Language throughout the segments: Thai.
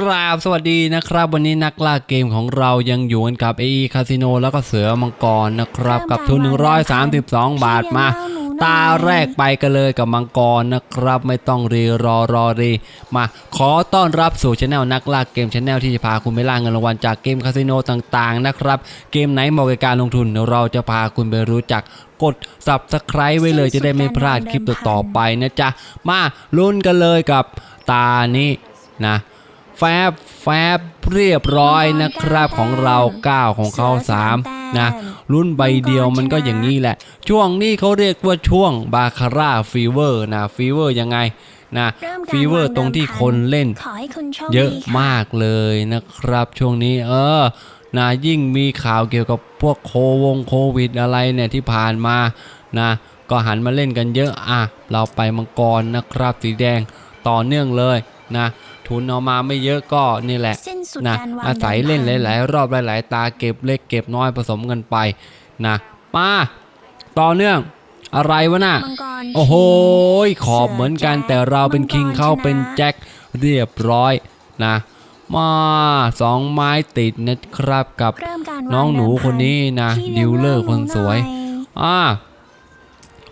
กราบสวัสดีนะครับ วันนี้นักล่าเกมของเรายังอยู่กันกับ AE Casino แล้วก็เสือมังกรนะครับ กับทุน 132 บาทมา ตาแรกไปกันเลยกับมังกรนะครับ ไม่ต้องรีรอรอรีมา ขอต้อนรับสู่ช anel นักล่าเกมช anel ที่จะพาคุณไปล่าเงินรางวัลจากเกมคาสิโนต่างๆนะครับ เกมไหนเหมาะกับการลงทุนเราจะพาคุณไปรู้จักกด subscribe ไว้เลยจะได้ไม่พลาดคลิปต่อๆไปนะจ๊ะมาลุ้นกันเลยกับตานี้นะ แฟบแฟบเรียบร้อยนะครับของเรา9ของเขา3นะรุ่นใบเดียวมันก็อย่างนี้แหละ ช่วงนี้เขาเรียกว่าช่วงบาคาร่าฟีเวอร์นะฟีเวอร์ยังไงนะฟีเวอร์ตรงที่คนเล่น เยอะมากเลยนะครับช่วงนี้เออนะยิ่งมีข่าวเกี่ยวกับพวกโควงโควิดอะไรเนี่ยที่ผ่านมานะก็หันมาเล่นกันเยอะอะเราไปมังกรนะครับสีแดงต่อเนื่องเลยนะ ทุนเอามาไม่เยอะก็นี่แหละสิ้นสุดนะการวางอาศัยเล่นหดิมพัลาย ๆ รอบหลาย ๆ ตาเก็บเล็กเก็บน้อยผสมกันไปนะมาต่อเนื่องอะไรวะน่ะมังกรโอ้โหคิงขอบเหมือนกันแต่เราเป็นคิงเขาเป็นแจ็คเรียบร้อยนะมาสองไม้ติดนะครับกับเริ่มการวางน้องหนูคนนี้นะที่ดิวเลอร์คนสวยหน่ออ่า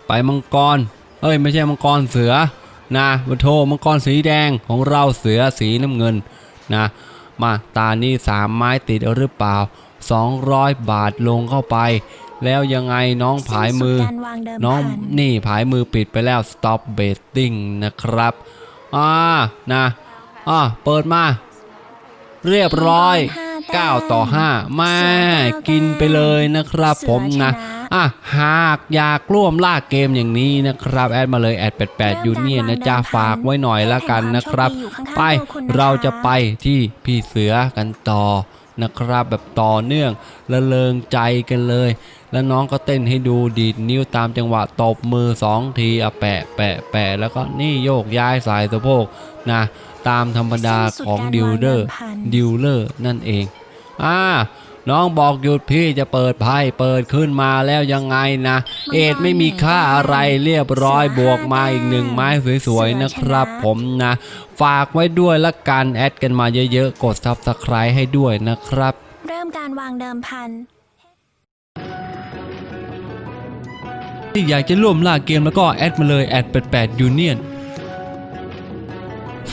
ไปมังกรเอ้ยไม่ใช่มังกรเสือ นะมาโทมังกรสีแดงของเราเสือสีน้ำเงินนะมาตานี้สามไม้ติดหรือเปล่า 200 บาทลงเข้าไป แล้วยังไงน้องผายมือสิ้นสุดการวางเดิมน้องพันนี่ผายมือปิดไปแล้ว stop betting นะครับอ่านะอ่าเปิดมา เรียบร้อย มังกรห้าแต้ม9ต่อ5แม่เสือเก้ากินไปเลยนะครับเสือผมนะชนะอะหากอยากร่วมล่าเกมอย่างนี้นะครับ แอดมาเลยแอด88ยูเนียนนะจ๊ะฝากไว้หน่อยละกันนะครับ ไปเราจะไปที่พี่เสือกันต่อนะครับแบบต่อเนื่องละเลงใจกันเลย แล้วน้องก็เต้นให้ดูดีดนิ้วตามจังหวะตบมือสองทีอะแปะแปะแปะแล้วก็นี่โยกย้ายสายสะโพกนะตามธรรมดาของดิวเดอร์ดิวเลอร์นั่นเอง อ่าน้องบอกหยุดพี่จะเปิดไพ่เปิดขึ้นมาแล้วยังไงนะ เอ็ดไม่มีค่าอะไรเรียบร้อยบวกมาอีกหนึ่งไม้สวยๆนะครับผมนะ ฝากไว้ด้วยละกันแอดกันมาเยอะๆ กด Subscribe ให้ด้วยนะครับ เริ่มการวางเดิมพันที่อยากจะร่วมล่าเกมแล้วก็แอดมาเลยแอด88 Union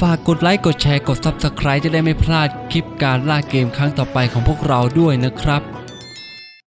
ฝากกดไลค์กดแชร์กด Subscribe จะได้ไม่พลาดคลิปการล่าเกมครั้งต่อไปของพวกเราด้วยนะครับ